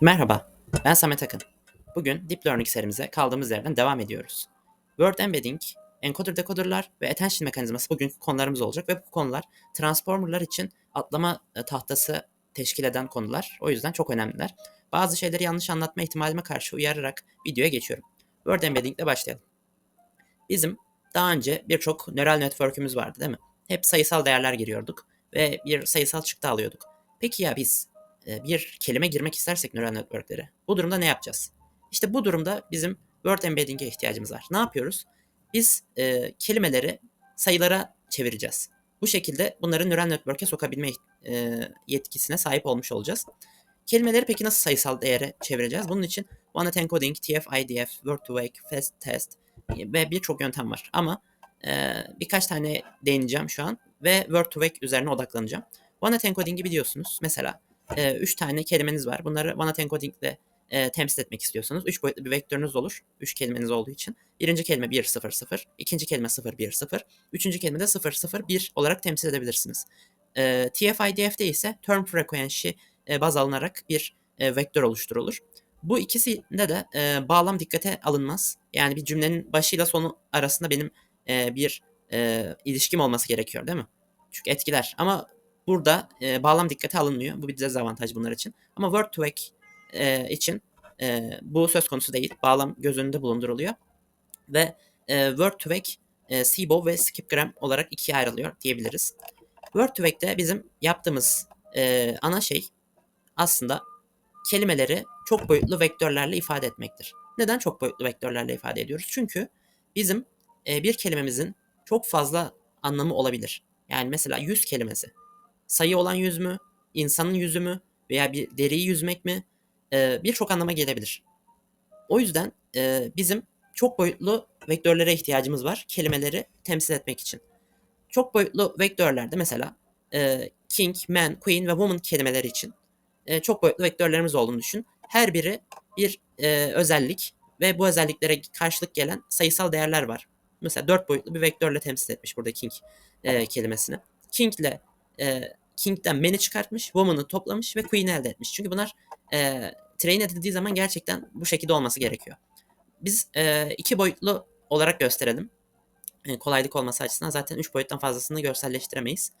Merhaba, ben Samet Akın. Bugün Deep Learning serimize kaldığımız yerden devam ediyoruz. Word Embedding, encoder decoderlar ve attention mekanizması bugünkü konularımız olacak ve bu konular transformerlar için atlama e, tahtası teşkil eden konular. O yüzden çok önemliler. Bazı şeyleri yanlış anlatma ihtimalime karşı uyararak videoya geçiyorum. Word Embedding ile başlayalım. Bizim daha önce birçok nöral network'ümüz vardı değil mi? Hep sayısal değerler giriyorduk ve bir sayısal çıktı alıyorduk. Peki ya biz bir kelime girmek istersek nöral networklere bu durumda ne yapacağız? İşte bu durumda bizim word embedding'e ihtiyacımız var. Ne yapıyoruz? Biz e, kelimeleri sayılara çevireceğiz. Bu şekilde bunları nöral network'e sokabilme e, yetkisine sahip olmuş olacağız. Kelimeleri peki nasıl sayısal değere çevireceğiz? Bunun için one encoding, TF-IDF, word-to-wake, fast test ve birçok yöntem var. Ama e, birkaç tane değineceğim şu an ve word-to-wake üzerine odaklanacağım. One encoding'i biliyorsunuz. Mesela 3 tane kelimeniz var. Bunları one encoding ile e, temsil etmek istiyorsanız 3 boyutlu bir vektörünüz olur. 3 kelimeniz olduğu için. Birinci kelime 1 0 0, ikinci kelime 0 1 0, üçüncü kelime de 0 0 1 olarak temsil edebilirsiniz. E, TF-IDF'de ise term frequency e, baz alınarak bir e, vektör oluşturulur. Bu ikisinde de e, bağlam dikkate alınmaz. Yani bir cümlenin başıyla sonu arasında benim e, bir e, ilişkim olması gerekiyor değil mi? Çünkü etkiler. Ama burada e, bağlam dikkate alınmıyor. Bu bir dezavantaj bunlar için. Ama word to vec e, için e, bu söz konusu değil. Bağlam göz önünde bulunduruluyor. Ve e, word to vec e, SIBO ve skipgram olarak ikiye ayrılıyor diyebiliriz. Word to vec'te bizim yaptığımız e, ana şey aslında kelimeleri çok boyutlu vektörlerle ifade etmektir. Neden çok boyutlu vektörlerle ifade ediyoruz? Çünkü bizim e, bir kelimemizin çok fazla anlamı olabilir. Yani mesela yüz kelimesi. Sayı olan yüz mü? insanın yüzü mü? Veya bir deriyi yüzmek mi? E, Birçok anlama gelebilir. O yüzden e, bizim çok boyutlu vektörlere ihtiyacımız var kelimeleri temsil etmek için. Çok boyutlu vektörlerde mesela e, king, man, queen ve woman kelimeleri için e, çok boyutlu vektörlerimiz olduğunu düşün. Her biri bir e, özellik ve bu özelliklere karşılık gelen sayısal değerler var. Mesela dört boyutlu bir vektörle temsil etmiş burada king e, kelimesini. King ile e, king'den man'i çıkartmış, woman'ı toplamış ve queen'i elde etmiş. Çünkü bunlar e, train edildiği zaman gerçekten bu şekilde olması gerekiyor. Biz e, iki boyutlu olarak gösterelim. E, kolaylık olması açısından zaten üç boyuttan fazlasını görselleştiremeyiz.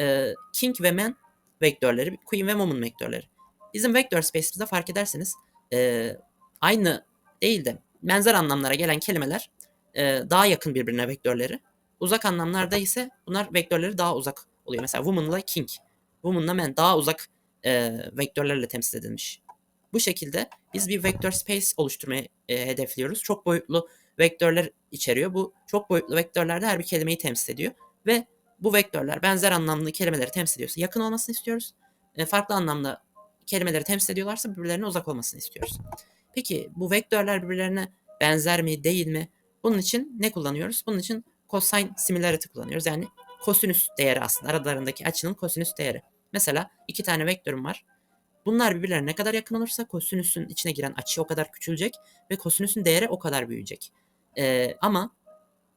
E, king ve man vektörleri, queen ve woman vektörleri. Bizim vektör space'imizde fark ederseniz e, aynı değil de benzer anlamlara gelen kelimeler e, daha yakın birbirine vektörleri. Uzak anlamlarda ise bunlar vektörleri daha uzak oluyor. Mesela woman'la king, woman'la man daha uzak e, vektörlerle temsil edilmiş. Bu şekilde biz bir vektör space oluşturmayı e, hedefliyoruz. Çok boyutlu vektörler içeriyor. Bu çok boyutlu vektörlerde her bir kelimeyi temsil ediyor ve bu vektörler benzer anlamlı kelimeleri temsil ediyorsa yakın olmasını istiyoruz. E, farklı anlamda kelimeleri temsil ediyorlarsa birbirlerine uzak olmasını istiyoruz. Peki bu vektörler birbirlerine benzer mi değil mi? Bunun için ne kullanıyoruz? Bunun için cosine similarity kullanıyoruz. Yani kosinüs değeri aslında aralarındaki açının kosinüs değeri. Mesela iki tane vektörüm var. Bunlar birbirlerine ne kadar yakın olursa kosinüsün içine giren açı o kadar küçülecek ve kosinüsün değeri o kadar büyüyecek. Ee, ama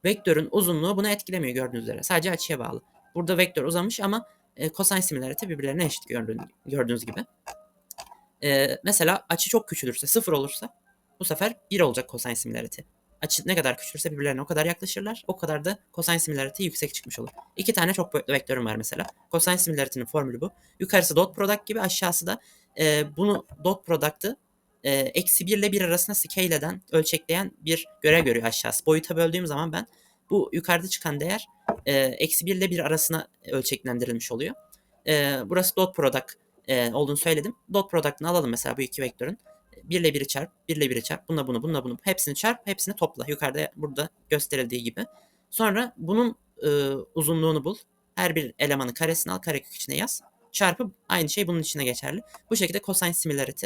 vektörün uzunluğu bunu etkilemiyor gördüğünüz üzere. Sadece açıya bağlı. Burada vektör uzamış ama e, cosine similarity birbirlerine eşit gördüğünüz, gibi. E, mesela açı çok küçülürse, sıfır olursa bu sefer 1 olacak cosine similarity. Açı ne kadar küçülürse birbirlerine o kadar yaklaşırlar. O kadar da cosine similarity yüksek çıkmış olur. İki tane çok boyutlu vektörüm var mesela. Cosine similarity'nin formülü bu. Yukarısı dot product gibi aşağısı da e, bunu dot product'ı e, eksi 1 ile 1 arasında scale eden, ölçekleyen bir görev görüyor aşağısı. Boyuta böldüğüm zaman ben bu yukarıda çıkan değer e, eksi 1 ile 1 arasına ölçeklendirilmiş oluyor. E, burası dot product e, olduğunu söyledim. Dot product'ını alalım mesela bu iki vektörün. 1 ile 1'i çarp, 1 ile 1'i çarp, bununla bunu, bununla bunu. Hepsini çarp, hepsini topla. Yukarıda burada gösterildiği gibi. Sonra bunun e, uzunluğunu bul. Her bir elemanın karesini al, karekök içine yaz. Çarpı aynı şey bunun içine geçerli. Bu şekilde cosine similarity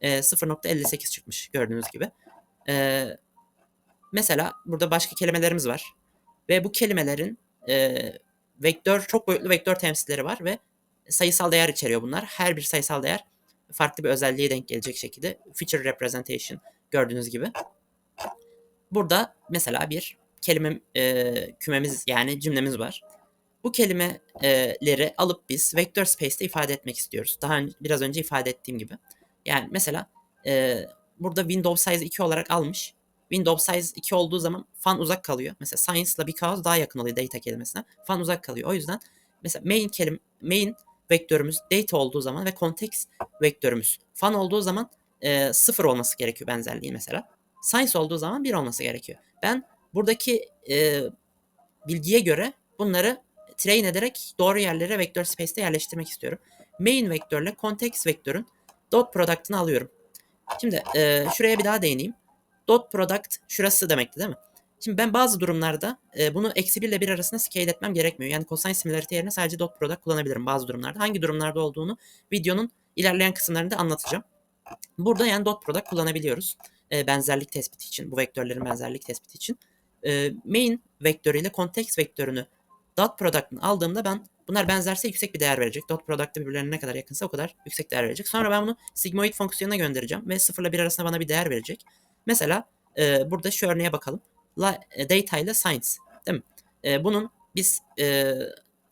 e, 0.58 çıkmış gördüğünüz gibi. E, mesela burada başka kelimelerimiz var. Ve bu kelimelerin e, vektör, çok boyutlu vektör temsilleri var ve sayısal değer içeriyor bunlar. Her bir sayısal değer farklı bir özelliğe denk gelecek şekilde feature representation gördüğünüz gibi. Burada mesela bir kelime e, kümemiz yani cümlemiz var. Bu kelimeleri alıp biz vector space'te ifade etmek istiyoruz. Daha önce, biraz önce ifade ettiğim gibi. Yani mesela e, burada Windows size 2 olarak almış. Windows size 2 olduğu zaman fan uzak kalıyor. Mesela science'la because daha yakın oluyor data kelimesine. Fan uzak kalıyor. O yüzden mesela main kelim main vektörümüz data olduğu zaman ve context vektörümüz fan olduğu zaman e, sıfır olması gerekiyor benzerliği mesela. Science olduğu zaman bir olması gerekiyor. Ben buradaki e, bilgiye göre bunları train ederek doğru yerlere vektör space'te yerleştirmek istiyorum. Main vektörle context vektörün dot product'ını alıyorum. Şimdi e, şuraya bir daha değineyim. Dot product şurası demekti değil mi? Şimdi ben bazı durumlarda e, bunu eksi 1 ile 1 arasında scale etmem gerekmiyor. Yani cosine similarity yerine sadece dot product kullanabilirim bazı durumlarda. Hangi durumlarda olduğunu videonun ilerleyen kısımlarında anlatacağım. Burada yani dot product kullanabiliyoruz. E, benzerlik tespiti için, bu vektörlerin benzerlik tespiti için. E, main vektörüyle context vektörünü dot product'ını aldığımda ben bunlar benzerse yüksek bir değer verecek. Dot product birbirlerine ne kadar yakınsa o kadar yüksek değer verecek. Sonra ben bunu sigmoid fonksiyonuna göndereceğim ve 0 ile 1 arasında bana bir değer verecek. Mesela e, burada şu örneğe bakalım. E, data ile science değil mi? E, bunun biz e,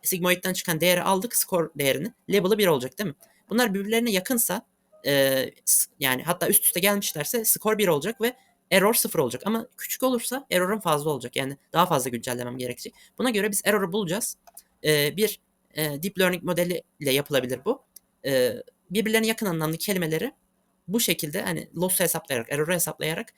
sigmoid'den çıkan değeri aldık score değerini. Label'ı 1 olacak değil mi? Bunlar birbirlerine yakınsa e, yani hatta üst üste gelmişlerse skor 1 olacak ve error 0 olacak. Ama küçük olursa error'ın fazla olacak. Yani daha fazla güncellemem gerekecek. Buna göre biz error'ı bulacağız. E, bir e, deep learning modeli ile yapılabilir bu. E, birbirlerine yakın anlamlı kelimeleri bu şekilde hani loss'u hesaplayarak, error'ı hesaplayarak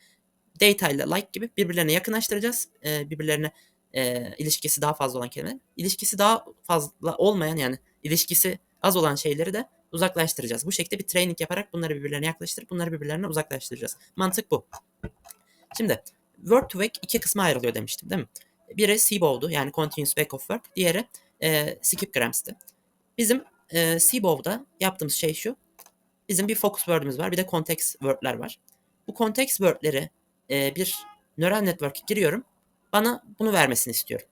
data ile like gibi birbirlerine yakınlaştıracağız. E, birbirlerine e, ilişkisi daha fazla olan kelime. İlişkisi daha fazla olmayan yani ilişkisi az olan şeyleri de uzaklaştıracağız. Bu şekilde bir training yaparak bunları birbirlerine yaklaştırıp bunları birbirlerine uzaklaştıracağız. Mantık bu. Şimdi word to back iki kısma ayrılıyor demiştim değil mi? Biri CBOV'du yani Continuous Back of Work. Diğeri e, Skipgrams'tı. Bizim e, CBOV'da yaptığımız şey şu. Bizim bir focus word'ümüz var bir de context word'ler var. Bu context word'leri e, bir neural network giriyorum. Bana bunu vermesini istiyorum.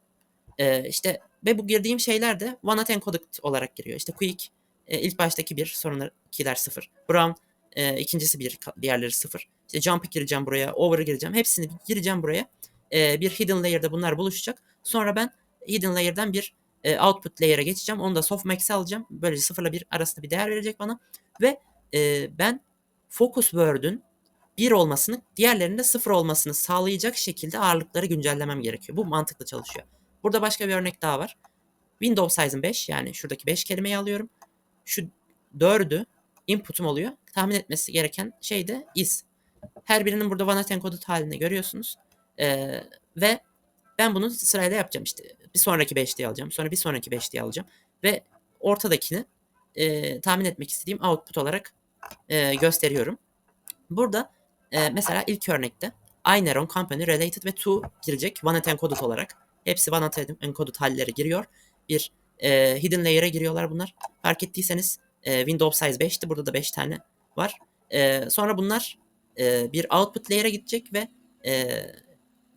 E, işte ve bu girdiğim şeyler de one at encoded olarak giriyor. İşte quick e, ilk baştaki bir, sonra ikiler sıfır. Brown e, ikincisi bir, diğerleri sıfır. İşte jump'ı gireceğim buraya, over'ı gireceğim. Hepsini gireceğim buraya. E, bir hidden layer'da bunlar buluşacak. Sonra ben hidden layer'dan bir e, output layer'a geçeceğim. Onu da softmax'e alacağım. Böylece sıfırla bir arasında bir değer verecek bana. Ve e, ben focus word'ün bir olmasını, diğerlerinde sıfır olmasını sağlayacak şekilde ağırlıkları güncellemem gerekiyor. Bu mantıklı çalışıyor. Burada başka bir örnek daha var. Windows size'ım 5 yani şuradaki 5 kelimeyi alıyorum. Şu 4'ü input'um oluyor. Tahmin etmesi gereken şey de is. Her birinin burada one encoded halini görüyorsunuz. Ee, ve ben bunu sırayla yapacağım işte. Bir sonraki 5 diye alacağım. Sonra bir sonraki 5 diye alacağım. Ve ortadakini e, tahmin etmek istediğim output olarak e, gösteriyorum. Burada e, mesela ilk örnekte iNeuron, Company, Related ve To girecek one encoded olarak. Hepsi one encoded halleri giriyor. Bir e, hidden layer'e giriyorlar bunlar. Fark ettiyseniz e, Windows size 5'ti. Burada da 5 tane var. E, sonra bunlar e, bir output layer'e gidecek ve e,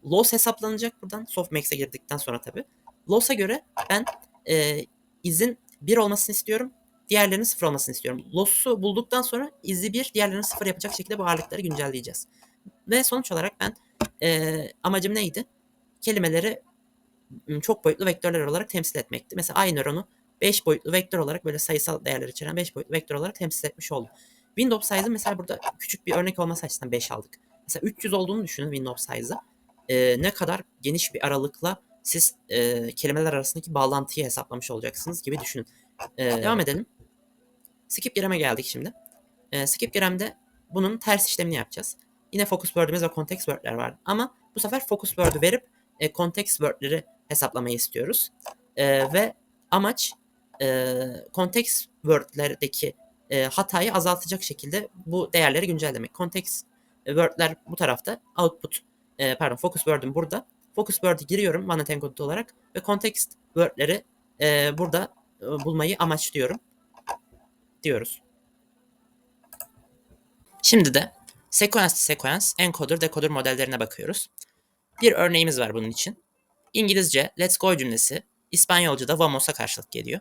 loss hesaplanacak buradan. Softmax'e girdikten sonra tabi. Loss'a göre ben e, izin 1 olmasını istiyorum. Diğerlerinin 0 olmasını istiyorum. Loss'u bulduktan sonra izi 1, diğerlerini 0 yapacak şekilde bu ağırlıkları güncelleyeceğiz. Ve sonuç olarak ben e, amacım neydi? Kelimeleri çok boyutlu vektörler olarak temsil etmekti. Mesela aynı nöronu 5 boyutlu vektör olarak böyle sayısal değerler içeren 5 boyutlu vektör olarak temsil etmiş oldum. Windows size'ı mesela burada küçük bir örnek olması açısından 5 aldık. Mesela 300 olduğunu düşünün Windows size'ı. Ee, ne kadar geniş bir aralıkla siz e, kelimeler arasındaki bağlantıyı hesaplamış olacaksınız gibi düşünün. Ee, devam edelim. Skipgram'e geldik şimdi. Ee, Skipgram'de bunun ters işlemini yapacağız. Yine focus word'ümüz ve context word'ler var. Ama bu sefer focus word'ü verip e, context word'leri hesaplamayı istiyoruz. E, ve amaç e, context word'lerdeki e, hatayı azaltacak şekilde bu değerleri güncellemek. Context word'ler bu tarafta, output e, pardon focus word'üm burada. Focus word'ü giriyorum one encoded olarak ve context word'leri e, burada e, bulmayı amaçlıyorum diyoruz. Şimdi de to sequence encoder decoder modellerine bakıyoruz. Bir örneğimiz var bunun için. İngilizce let's go cümlesi İspanyolca'da vamos'a karşılık geliyor.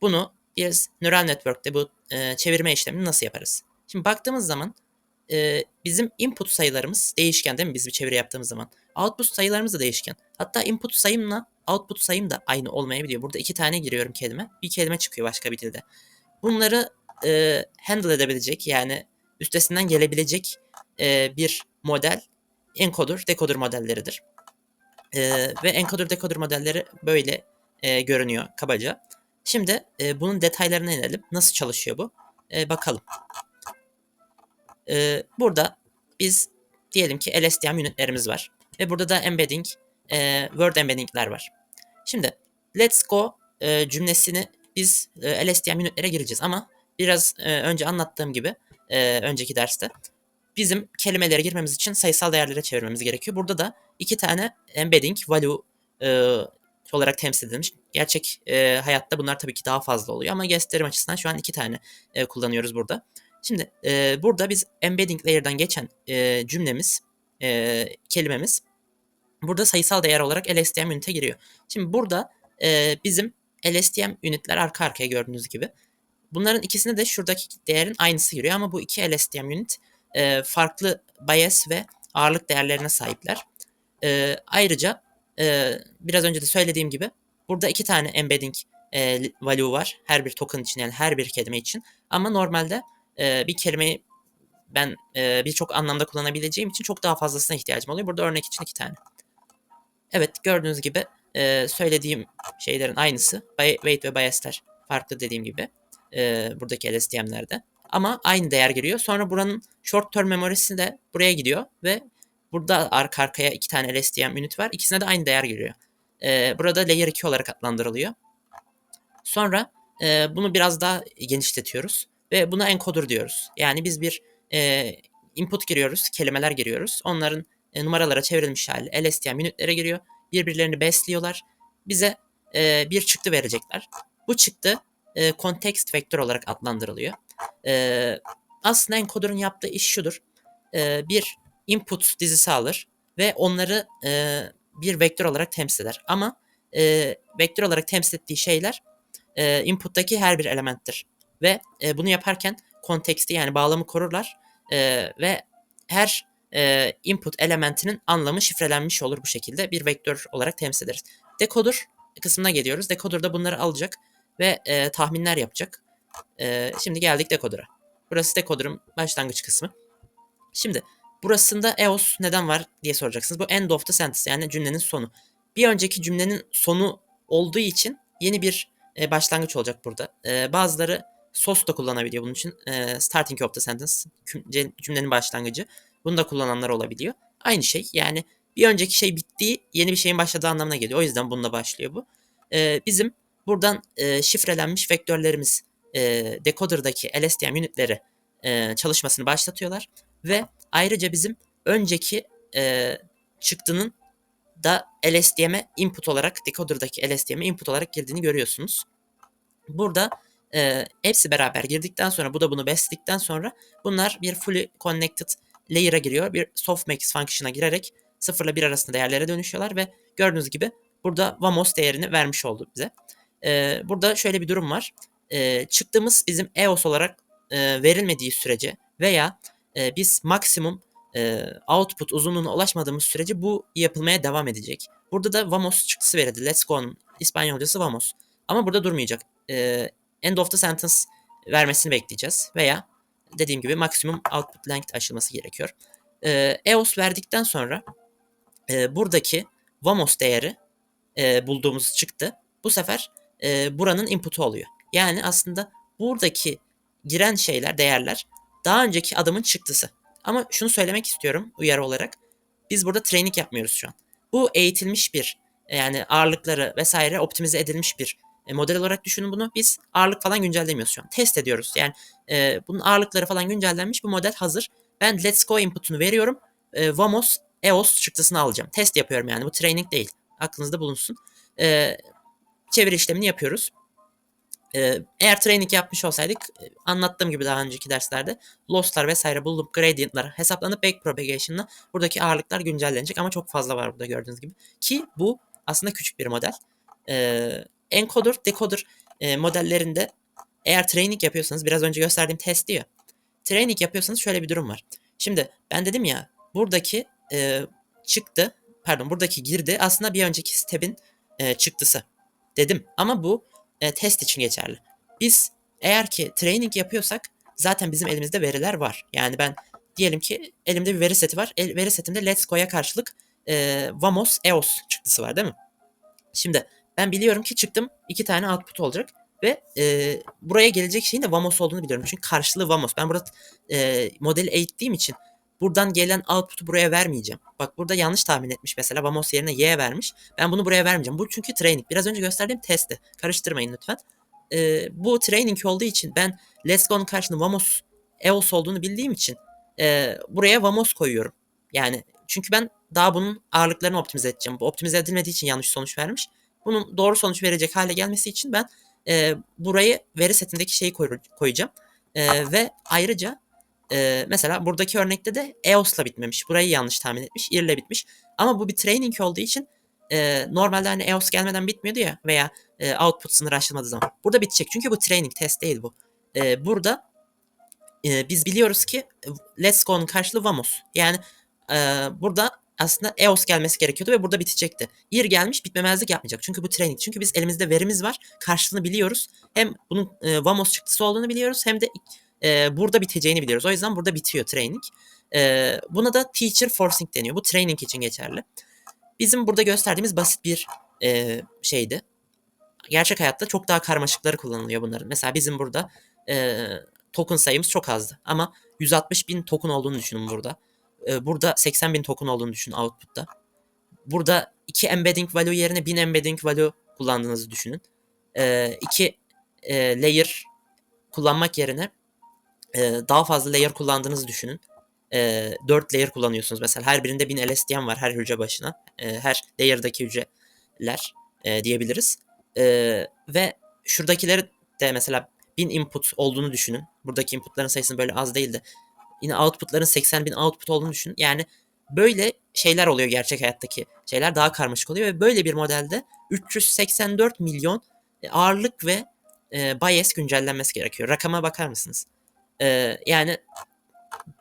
Bunu biz neural network'te bu e, çevirme işlemini nasıl yaparız? Şimdi baktığımız zaman e, bizim input sayılarımız değişken değil mi biz bir çeviri yaptığımız zaman? Output sayılarımız da değişken. Hatta input sayımla output sayım da aynı olmayabiliyor. Burada iki tane giriyorum kelime. Bir kelime çıkıyor başka bir dilde. Bunları e, handle edebilecek yani üstesinden gelebilecek e, bir model encoder, decoder modelleridir. E, ve encoder, decoder modelleri böyle e, görünüyor kabaca. Şimdi e, bunun detaylarına inelim. Nasıl çalışıyor bu? E, bakalım. E, burada biz diyelim ki LSTM unitlerimiz var. Ve burada da embedding, e, word embeddingler var. Şimdi let's go e, cümlesini biz e, LSTM unitlere gireceğiz ama biraz e, önce anlattığım gibi e, önceki derste bizim kelimelere girmemiz için sayısal değerlere çevirmemiz gerekiyor. Burada da iki tane embedding value e, olarak temsil edilmiş. Gerçek e, hayatta bunlar tabii ki daha fazla oluyor ama gösterim açısından şu an iki tane e, kullanıyoruz burada. Şimdi e, burada biz embedding layer'dan geçen e, cümlemiz, e, kelimemiz burada sayısal değer olarak LSTM unit'e giriyor. Şimdi burada e, bizim LSTM unitler arka arkaya gördüğünüz gibi. Bunların ikisine de şuradaki değerin aynısı giriyor ama bu iki LSTM unit e, farklı bias ve ağırlık değerlerine sahipler. E, ayrıca e, biraz önce de söylediğim gibi burada iki tane embedding e, value var. Her bir token için yani her bir kelime için. Ama normalde e, bir kelimeyi ben e, birçok anlamda kullanabileceğim için çok daha fazlasına ihtiyacım oluyor. Burada örnek için iki tane. Evet gördüğünüz gibi e, söylediğim şeylerin aynısı. Weight ve bias'ler farklı dediğim gibi. E, buradaki LSTM'lerde. Ama aynı değer giriyor. Sonra buranın short term memorisi de buraya gidiyor ve burada arka arkaya iki tane LSTM unit var. İkisine de aynı değer giriyor. E, burada layer 2 olarak adlandırılıyor. Sonra e, bunu biraz daha genişletiyoruz ve buna encoder diyoruz. Yani biz bir e, input giriyoruz, kelimeler giriyoruz. Onların e, numaralara çevrilmiş hali LSTM unitlere giriyor. Birbirlerini besliyorlar. Bize e, bir çıktı verecekler. Bu çıktı e, context vektör olarak adlandırılıyor. E, aslında encoder'ın yaptığı iş şudur. E, bir input dizisi alır ve onları e, bir vektör olarak temsil eder. Ama e, vektör olarak temsil ettiği şeyler e, input'taki her bir elementtir. Ve e, bunu yaparken konteksti yani bağlamı korurlar e, ve her e, input elementinin anlamı şifrelenmiş olur bu şekilde bir vektör olarak temsil ederiz. Decoder kısmına geliyoruz. Decoder da bunları alacak ve e, tahminler yapacak. E, şimdi geldik decoder'a. Burası decoder'ın başlangıç kısmı. Şimdi burasında EOS neden var diye soracaksınız. Bu end of the sentence yani cümlenin sonu. Bir önceki cümlenin sonu olduğu için yeni bir e, başlangıç olacak burada. E, bazıları sos da kullanabiliyor bunun için. E, starting of the sentence cümlenin başlangıcı. Bunu da kullananlar olabiliyor. Aynı şey yani bir önceki şey bittiği yeni bir şeyin başladığı anlamına geliyor. O yüzden bununla başlıyor bu. E, bizim buradan e, şifrelenmiş vektörlerimiz e, decoder'daki LSTM unitleri e, çalışmasını başlatıyorlar. Ve ayrıca bizim önceki e, çıktının da LSTM'e input olarak decoder'daki LSTM'e input olarak girdiğini görüyorsunuz. Burada e, hepsi beraber girdikten sonra bu da bunu besledikten sonra bunlar bir fully connected layer'a giriyor. Bir softmax function'a girerek 0 ile 1 arasında değerlere dönüşüyorlar ve gördüğünüz gibi burada vamos değerini vermiş oldu bize. E, burada şöyle bir durum var. E, çıktığımız bizim EOS olarak e, verilmediği sürece veya e, biz maksimum e, output uzunluğuna ulaşmadığımız sürece bu yapılmaya devam edecek. Burada da vamos çıktısı verildi. Let's go'nun İspanyolcası vamos. Ama burada durmayacak. E, end of the sentence vermesini bekleyeceğiz. Veya dediğim gibi maksimum output length aşılması gerekiyor. E, EOS verdikten sonra e, buradaki vamos değeri e, bulduğumuz çıktı. Bu sefer e, buranın input'u oluyor. Yani aslında buradaki giren şeyler, değerler daha önceki adımın çıktısı. Ama şunu söylemek istiyorum uyarı olarak. Biz burada training yapmıyoruz şu an. Bu eğitilmiş bir yani ağırlıkları vesaire optimize edilmiş bir e, model olarak düşünün bunu. Biz ağırlık falan güncellemiyoruz şu an. Test ediyoruz. Yani e, bunun ağırlıkları falan güncellenmiş. Bu model hazır. Ben let's go input'unu veriyorum. E, Vamos EOS çıktısını alacağım. Test yapıyorum yani. Bu training değil. Aklınızda bulunsun. E, çeviri işlemini yapıyoruz. Ee, eğer training yapmış olsaydık e, anlattığım gibi daha önceki derslerde loss'lar vesaire bulup gradient'lar hesaplanıp backpropagation'la buradaki ağırlıklar güncellenecek ama çok fazla var burada gördüğünüz gibi. Ki bu aslında küçük bir model. Ee, encoder, decoder e, modellerinde eğer training yapıyorsanız biraz önce gösterdiğim test diyor. Training yapıyorsanız şöyle bir durum var. Şimdi ben dedim ya buradaki e, çıktı pardon buradaki girdi aslında bir önceki step'in e, çıktısı dedim ama bu e, test için geçerli. Biz eğer ki training yapıyorsak zaten bizim elimizde veriler var. Yani ben diyelim ki elimde bir veri seti var. El, veri setimde Let's Go'ya karşılık e, Vamos EOS çıktısı var değil mi? Şimdi ben biliyorum ki çıktım iki tane output olacak ve e, buraya gelecek şeyin de Vamos olduğunu biliyorum. Çünkü karşılığı Vamos. Ben burada e, modeli eğittiğim için buradan gelen output'u buraya vermeyeceğim. Bak burada yanlış tahmin etmiş mesela Vamos yerine Y vermiş. Ben bunu buraya vermeyeceğim. Bu çünkü training. Biraz önce gösterdiğim testti. Karıştırmayın lütfen. E, bu training olduğu için ben Let's Go'nun karşılığında Vamos EOS olduğunu bildiğim için e, buraya Vamos koyuyorum. Yani çünkü ben daha bunun ağırlıklarını optimize edeceğim. Bu optimize edilmediği için yanlış sonuç vermiş. Bunun doğru sonuç verecek hale gelmesi için ben e, burayı veri setindeki şeyi koy, koyacağım. E, ve ayrıca e, mesela buradaki örnekte de EOS'la bitmemiş. Burayı yanlış tahmin etmiş. IR'le bitmiş. Ama bu bir training olduğu için e, normalde hani EOS gelmeden bitmiyordu ya veya e, output sınırı aşılmadığı zaman. Burada bitecek. Çünkü bu training test değil bu. E, burada e, biz biliyoruz ki Let's Go'nun karşılığı Vamos. Yani e, burada aslında EOS gelmesi gerekiyordu ve burada bitecekti. IR gelmiş bitmemezlik yapmayacak. Çünkü bu training. Çünkü biz elimizde verimiz var. Karşılığını biliyoruz. Hem bunun e, Vamos çıktısı olduğunu biliyoruz hem de e, burada biteceğini biliyoruz. O yüzden burada bitiyor training. E, buna da teacher forcing deniyor. Bu training için geçerli. Bizim burada gösterdiğimiz basit bir e, şeydi. Gerçek hayatta çok daha karmaşıkları kullanılıyor bunların. Mesela bizim burada e, token sayımız çok azdı. Ama 160 bin token olduğunu düşünün burada. E, burada 80 bin token olduğunu düşünün output'ta. Burada 2 embedding value yerine 1000 embedding value kullandığınızı düşünün. 2 e, e, layer kullanmak yerine e, daha fazla layer kullandığınızı düşünün. E, 4 layer kullanıyorsunuz mesela. Her birinde 1000 LSTM var her hücre başına. E, her layer'daki hücreler e, diyebiliriz. E, ve şuradakileri de mesela 1000 input olduğunu düşünün. Buradaki inputların sayısının böyle az değil de yine outputların 80 bin output olduğunu düşünün. Yani böyle şeyler oluyor gerçek hayattaki şeyler daha karmaşık oluyor ve böyle bir modelde 384 milyon e, ağırlık ve e, bias güncellenmesi gerekiyor. Rakama bakar mısınız? E, yani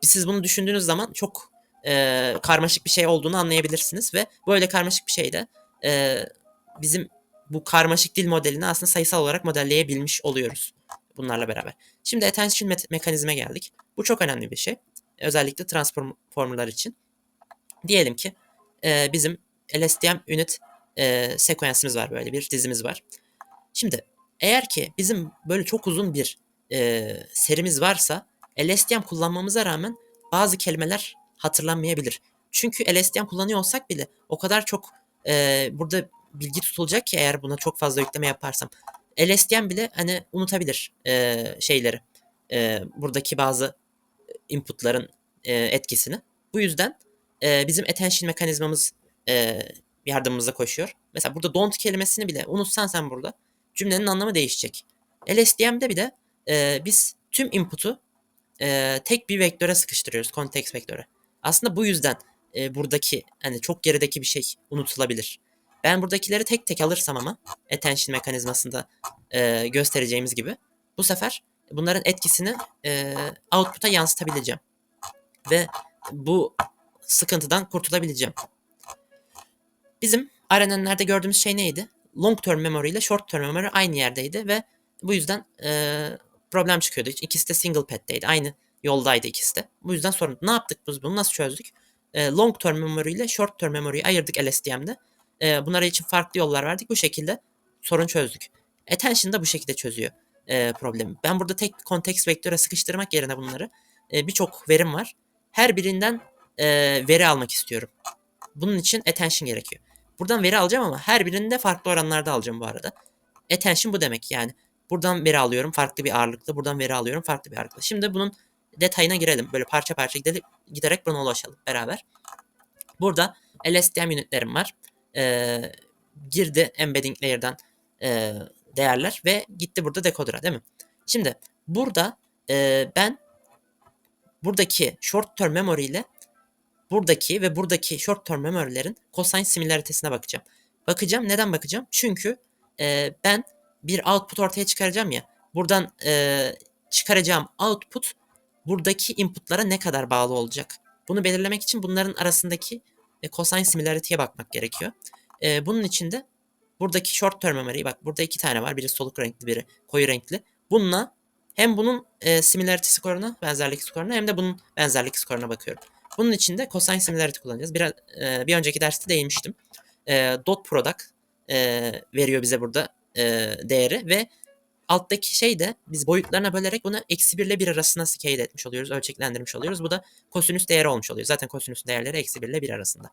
siz bunu düşündüğünüz zaman çok e, karmaşık bir şey olduğunu anlayabilirsiniz ve böyle karmaşık bir şeyde e, bizim bu karmaşık dil modelini aslında sayısal olarak modelleyebilmiş oluyoruz bunlarla beraber. Şimdi attention me- mekanizme geldik. Bu çok önemli bir şey. Özellikle transformerlar için. Diyelim ki e, bizim LSTM unit e, sekansımız var böyle bir dizimiz var. Şimdi eğer ki bizim böyle çok uzun bir e, serimiz varsa LSTM kullanmamıza rağmen bazı kelimeler hatırlanmayabilir. Çünkü LSTM kullanıyor olsak bile o kadar çok e, burada bilgi tutulacak ki eğer buna çok fazla yükleme yaparsam. LSTM bile hani unutabilir e, şeyleri. E, buradaki bazı inputların e, etkisini. Bu yüzden e, bizim attention mekanizmamız e, yardımımıza koşuyor. Mesela burada don't kelimesini bile unutsan sen burada cümlenin anlamı değişecek. LSTM'de bile e, biz tüm input'u e, tek bir vektöre sıkıştırıyoruz. Context vektöre. Aslında bu yüzden e, buradaki hani çok gerideki bir şey unutulabilir. Ben buradakileri tek tek alırsam ama attention mekanizmasında e, göstereceğimiz gibi bu sefer bunların etkisini e, output'a yansıtabileceğim. Ve bu sıkıntıdan kurtulabileceğim. Bizim RNN'lerde gördüğümüz şey neydi? Long term memory ile short term memory aynı yerdeydi ve bu yüzden e, problem çıkıyordu. İkisi de single pad'deydi. Aynı yoldaydı ikisi de. Bu yüzden sorun. Ne yaptık biz bunu? Nasıl çözdük? E, long term memory ile short term memory'yi ayırdık LSTM'de. E, bunlara için farklı yollar verdik. Bu şekilde sorun çözdük. Attention da bu şekilde çözüyor e, problemi. Ben burada tek kontekst vektöre sıkıştırmak yerine bunları e, birçok verim var. Her birinden e, veri almak istiyorum. Bunun için attention gerekiyor. Buradan veri alacağım ama her birinde farklı oranlarda alacağım bu arada. Attention bu demek yani. Buradan veri alıyorum farklı bir ağırlıkla. Buradan veri alıyorum farklı bir ağırlıkla. Şimdi bunun detayına girelim. Böyle parça parça gidelim, giderek buna ulaşalım beraber. Burada LSTM unitlerim var. Ee, girdi embedding layer'dan e, değerler ve gitti burada decoder'a değil mi? Şimdi burada e, ben buradaki short term memory ile buradaki ve buradaki short term memory'lerin cosine similaritesine bakacağım. Bakacağım. Neden bakacağım? Çünkü e, ben bir output ortaya çıkaracağım ya. Buradan e, çıkaracağım output buradaki inputlara ne kadar bağlı olacak? Bunu belirlemek için bunların arasındaki e, cosine similarity'ye bakmak gerekiyor. E, bunun için de buradaki short term memory bak burada iki tane var. Biri soluk renkli biri koyu renkli. Bununla hem bunun e, similarity skoruna, benzerlik skoruna hem de bunun benzerlik skoruna bakıyorum. Bunun için de cosine similarity kullanacağız. Biraz, e, bir önceki derste değinmiştim. E, dot product e, veriyor bize burada e, değeri ve alttaki şey de biz boyutlarına bölerek bunu eksi 1 ile 1 arasında scale etmiş oluyoruz, ölçeklendirmiş oluyoruz. Bu da kosinüs değeri olmuş oluyor. Zaten kosinüs değerleri eksi 1 ile 1 arasında.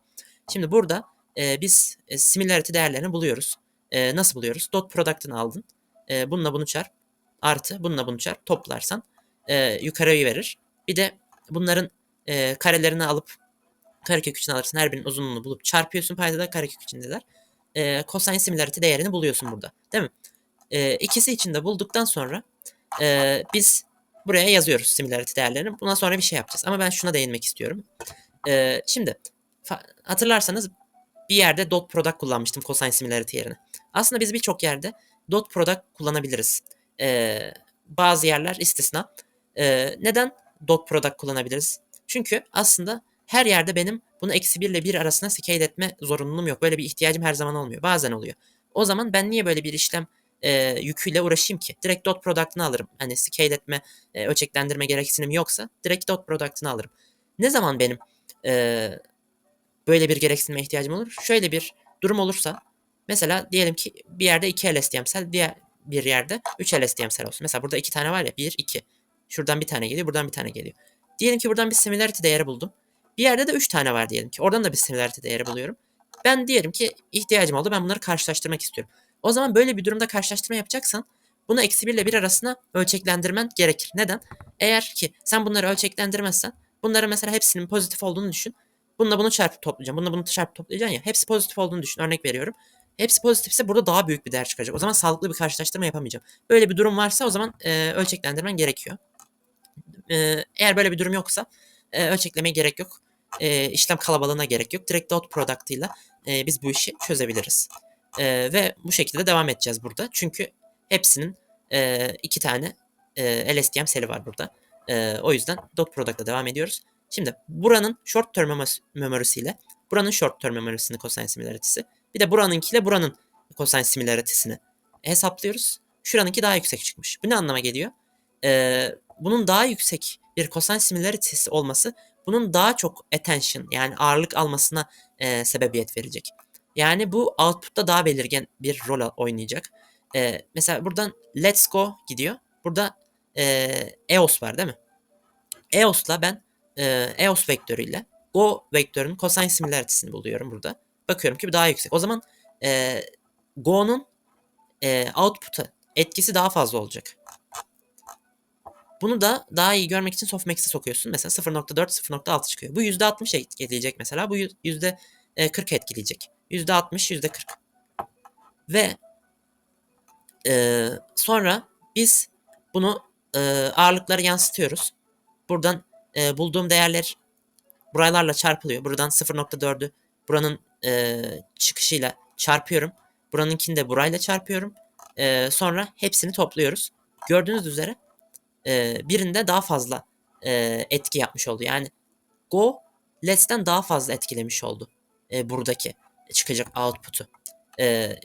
Şimdi burada e, biz e, similarity değerlerini buluyoruz. E, nasıl buluyoruz? Dot product'ını aldın. E, bununla bunu çarp. Artı bununla bunu çarp. Toplarsan e, yukarıyı verir. Bir de bunların e, karelerini alıp karekök için alırsın. Her birinin uzunluğunu bulup çarpıyorsun paydada karekök içindeler. E, cosine similarity değerini buluyorsun burada. Değil mi? E, ikisi için bulduktan sonra e, biz buraya yazıyoruz similarity değerlerini. Bundan sonra bir şey yapacağız. Ama ben şuna değinmek istiyorum. E, şimdi hatırlarsanız bir yerde dot product kullanmıştım cosine similarity yerine. Aslında biz birçok yerde dot product kullanabiliriz. E, bazı yerler istisna. E, neden dot product kullanabiliriz? Çünkü aslında her yerde benim bunu eksi 1 ile 1 arasında scale etme zorunluluğum yok. Böyle bir ihtiyacım her zaman olmuyor. Bazen oluyor. O zaman ben niye böyle bir işlem e, yüküyle uğraşayım ki? Direkt dot product'ını alırım. Hani scale etme, e, ölçeklendirme gereksinim yoksa direkt dot product'ını alırım. Ne zaman benim e, böyle bir gereksinime ihtiyacım olur? Şöyle bir durum olursa mesela diyelim ki bir yerde 2 LSTM'sel diğer bir yerde 3 LSTM'sel olsun. Mesela burada 2 tane var ya 1, 2. Şuradan bir tane geliyor buradan bir tane geliyor. Diyelim ki buradan bir similarity değeri buldum. Bir yerde de 3 tane var diyelim ki. Oradan da bir similarity değeri buluyorum. Ben diyelim ki ihtiyacım oldu. Ben bunları karşılaştırmak istiyorum. O zaman böyle bir durumda karşılaştırma yapacaksan bunu eksi 1 ile 1 arasında ölçeklendirmen gerekir. Neden? Eğer ki sen bunları ölçeklendirmezsen bunları mesela hepsinin pozitif olduğunu düşün. Bununla bunu çarpıp toplayacağım. Bununla bunu çarpıp toplayacaksın ya. Hepsi pozitif olduğunu düşün. Örnek veriyorum. Hepsi pozitifse burada daha büyük bir değer çıkacak. O zaman sağlıklı bir karşılaştırma yapamayacağım. Böyle bir durum varsa o zaman e, ölçeklendirmen gerekiyor. E, eğer böyle bir durum yoksa e, ölçeklemeye gerek yok. E, işlem kalabalığına gerek yok. Direkt dot product ile e, biz bu işi çözebiliriz. E, ve bu şekilde devam edeceğiz burada. Çünkü hepsinin e, iki tane e, LSTM seli var burada. E, o yüzden dot product'la devam ediyoruz. Şimdi buranın short term memory'siyle buranın short term memory'sini cosine similarity'si. Bir de buranınkiyle buranın cosine similarity'sini hesaplıyoruz. Şuranınki daha yüksek çıkmış. Bu ne anlama geliyor? Ee, bunun daha yüksek bir cosine similarity'si olması bunun daha çok attention yani ağırlık almasına e, sebebiyet verecek. Yani bu output'ta daha belirgin bir rol oynayacak. E, mesela buradan let's go gidiyor. Burada e, EOS var değil mi? EOS'la ben e, EOS vektörüyle Go vektörünün cosine similarity'sini buluyorum burada. Bakıyorum ki bu daha yüksek. O zaman e, Go'nun e, output'a etkisi daha fazla olacak. Bunu da daha iyi görmek için softmax'e sokuyorsun. Mesela 0.4, 0.6 çıkıyor. Bu %60 etkileyecek mesela. Bu %40 etkileyecek. %60, %40. Ve e, sonra biz bunu e, ağırlıklara yansıtıyoruz. Buradan e, bulduğum değerler buralarla çarpılıyor. Buradan 0.4'ü buranın e, çıkışıyla çarpıyorum. Buranınkini de burayla çarpıyorum. E, sonra hepsini topluyoruz. Gördüğünüz üzere e, birinde daha fazla e, etki yapmış oldu. Yani Go Let's'ten daha fazla etkilemiş oldu e, buradaki çıkacak output'u. E,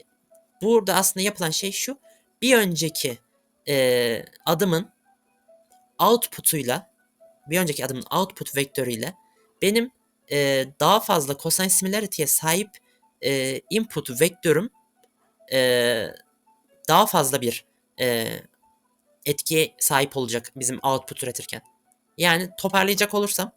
burada aslında yapılan şey şu. Bir önceki e, adımın output'uyla bir önceki adımın output vektörüyle benim e, daha fazla cosine similarity'ye sahip e, input vektörüm e, daha fazla bir e, etkiye sahip olacak bizim output üretirken. Yani toparlayacak olursam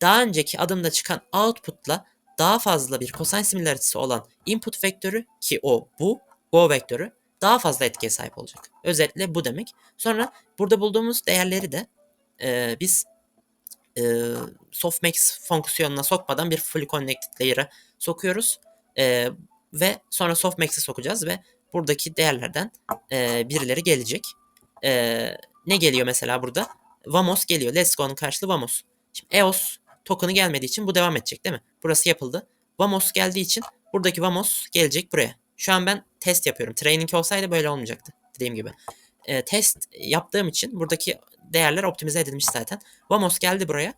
daha önceki adımda çıkan output'la daha fazla bir cosine similarity'si olan input vektörü ki o bu go vektörü daha fazla etkiye sahip olacak. Özellikle bu demek. Sonra burada bulduğumuz değerleri de e, biz e, softmax fonksiyonuna sokmadan bir fully connected layer'a sokuyoruz. E, ve sonra softmax'e sokacağız ve buradaki değerlerden e, birileri gelecek. E, ne geliyor mesela burada? Vamos geliyor. Let's go'nun karşılığı Vamos. Şimdi EOS token'ı gelmediği için bu devam edecek değil mi? Burası yapıldı. Vamos geldiği için buradaki Vamos gelecek buraya. Şu an ben test yapıyorum. Training olsaydı böyle olmayacaktı. Dediğim gibi. E, test yaptığım için buradaki değerler optimize edilmiş zaten. Vamos geldi buraya.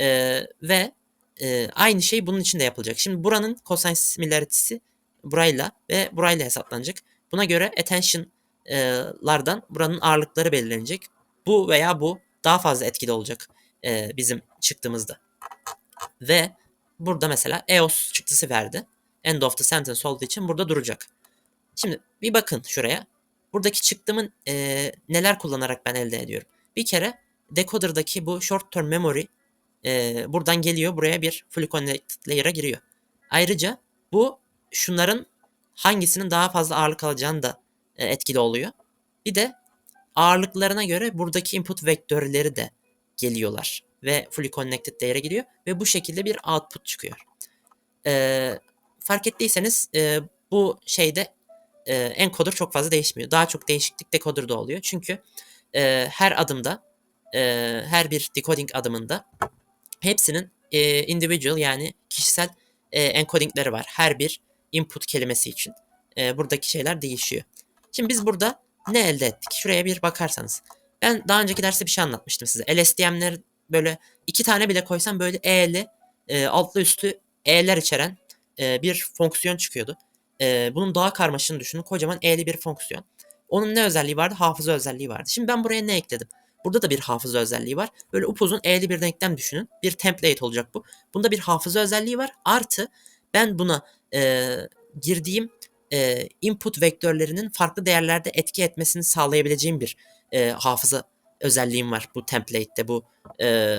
E, ve e, aynı şey bunun için de yapılacak. Şimdi buranın cosine similarity'si burayla ve burayla hesaplanacak. Buna göre attention'lardan buranın ağırlıkları belirlenecek. bu veya bu daha fazla etkili olacak e, bizim çıktığımızda. Ve burada mesela EOS çıktısı verdi. End of the sentence olduğu için burada duracak. Şimdi bir bakın şuraya. Buradaki çıktımın e, neler kullanarak ben elde ediyorum. Bir kere decoder'daki bu short term memory e, buradan geliyor buraya bir fully connected layer'a giriyor. Ayrıca bu şunların hangisinin daha fazla ağırlık alacağını da e, etkili oluyor. Bir de ağırlıklarına göre buradaki input vektörleri de geliyorlar ve fully connected layer'e giriyor ve bu şekilde bir output çıkıyor. E, fark ettiyseniz e, bu şeyde e, encoder çok fazla değişmiyor. Daha çok değişiklik decoder'da oluyor. Çünkü e, her adımda, e, her bir decoding adımında hepsinin e, individual yani kişisel e, encodingleri var. Her bir input kelimesi için. E, buradaki şeyler değişiyor. Şimdi biz burada ne elde ettik? Şuraya bir bakarsanız. Ben daha önceki derste bir şey anlatmıştım size. LSTM'ler böyle iki tane bile koysam böyle E'li, e, altlı üstlü E'ler içeren e, bir fonksiyon çıkıyordu. E, bunun daha karmaşını düşünün. Kocaman E'li bir fonksiyon. Onun ne özelliği vardı? Hafıza özelliği vardı. Şimdi ben buraya ne ekledim? Burada da bir hafıza özelliği var. Böyle upuzun E'li bir denklem düşünün. Bir template olacak bu. Bunda bir hafıza özelliği var. Artı ben buna e, girdiğim e, input vektörlerinin farklı değerlerde etki etmesini sağlayabileceğim bir e, hafıza özelliğim var bu template'te, bu e,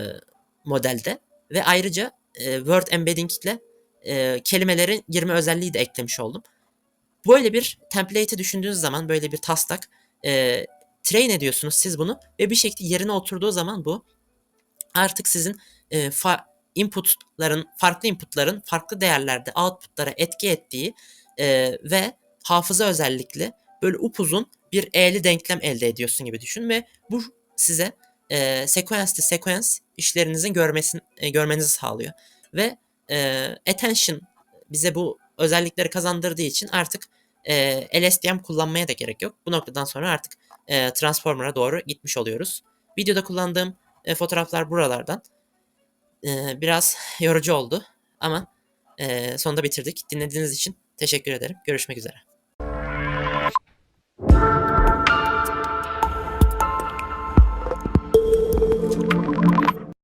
modelde. Ve ayrıca e, Word embedding ile e, kelimelerin girme özelliği de eklemiş oldum. Böyle bir template'i düşündüğünüz zaman böyle bir taslak e, train ediyorsunuz siz bunu ve bir şekilde yerine oturduğu zaman bu artık sizin e, fa- inputların, farklı inputların farklı değerlerde outputlara etki ettiği e, ve hafıza özellikli böyle upuzun bir e'li denklem elde ediyorsun gibi düşün ve bu size e, to sequence işlerinizin görmesini, e, görmenizi sağlıyor. Ve e, attention bize bu özellikleri kazandırdığı için artık e, LSTM kullanmaya da gerek yok. Bu noktadan sonra artık e, Transformer'a doğru gitmiş oluyoruz. Videoda kullandığım e, fotoğraflar buralardan. E, biraz yorucu oldu ama e, sonunda bitirdik. Dinlediğiniz için teşekkür ederim. Görüşmek üzere.